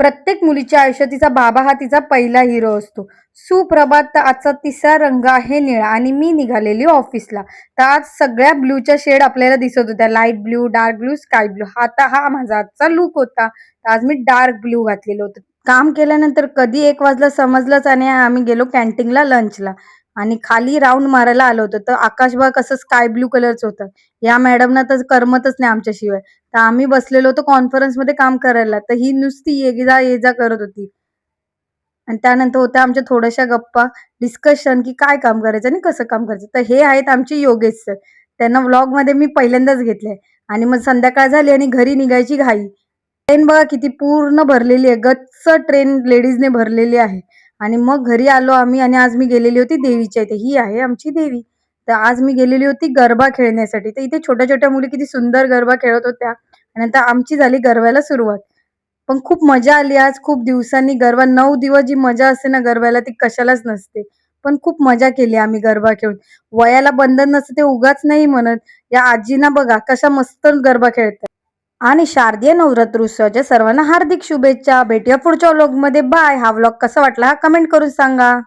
प्रत्येक मुलीच्या आयुष्यात तिचा बाबा हा तिचा पहिला हिरो असतो. सुप्रभात तर आजचा तिसरा रंग आहे निळा आणि मी निघालेली ऑफिसला. तर आज सगळ्या ब्ल्यूच्या शेड आपल्याला दिसत होत्या. Light blue dark blue sky blue हा तर हा माझा आजचा लुक होता. तर आज मी डार्क ब्ल्यू घातलेलं होतं. काम केल्यानंतर कधी एक वाजला समजलंच आणि आम्ही गेलो कॅन्टीनला लंचला आणि खाली राऊंड मारायला आलो होतो. तर आकाश बघ कसं स्काय ब्लू कलरचं होतं. या मॅडमना तर करमतच नाही आमच्याशिवाय. तर आम्ही बसलेलो होतो कॉन्फरन्समध्ये काम करायला. तर ही नुसती ये जा ये जा करत होती. आणि त्यानंतर होत्या आमच्या थोड्याशा गप्पा डिस्कशन की काय काम करायचं आणि कसं काम करायचं. तर हे आहेत आमचे योगेश सर त्यांना व्लॉगमध्ये मी पहिल्यांदाच घेतले आणि मग संध्याकाळ झाली आणि घरी निघायची घाई. ट्रेन बघा किती पूर्ण भरलेली आहे. गच्च ट्रेन लेडीजने भरलेली आहे. आणि मग घरी आलो आम्ही आणि आज मी गेलेली होती देवीच्या इथे. ही आहे आमची देवी. तर आज मी गेलेली होती गरबा खेळण्यासाठी. तर इथे छोट्या छोट्या मुली किती सुंदर गरबा खेळत होत्या. आणि नंतर आमची झाली गरब्याला सुरुवात. पण खूप मजा आली आज. खूप दिवसांनी गरबा. नऊ दिवस जी मजा असते ना गरब्याला ती कशालाच नसते. पण खूप मजा केली आम्ही गरबा खेळून. वयाला बंधन नसतं ते उगाच नाही म्हणत. या आजीना बघा कशा मस्त गरबा खेळतात. आणि शारदीय नवरात्र उत्सवाच्या सर्वांना हार्दिक शुभेच्छा. भेटूया पुढच्या व्लॉगमध्ये. बाय हा व्लॉग कसा वाटला हा कमेंट करून सांगा.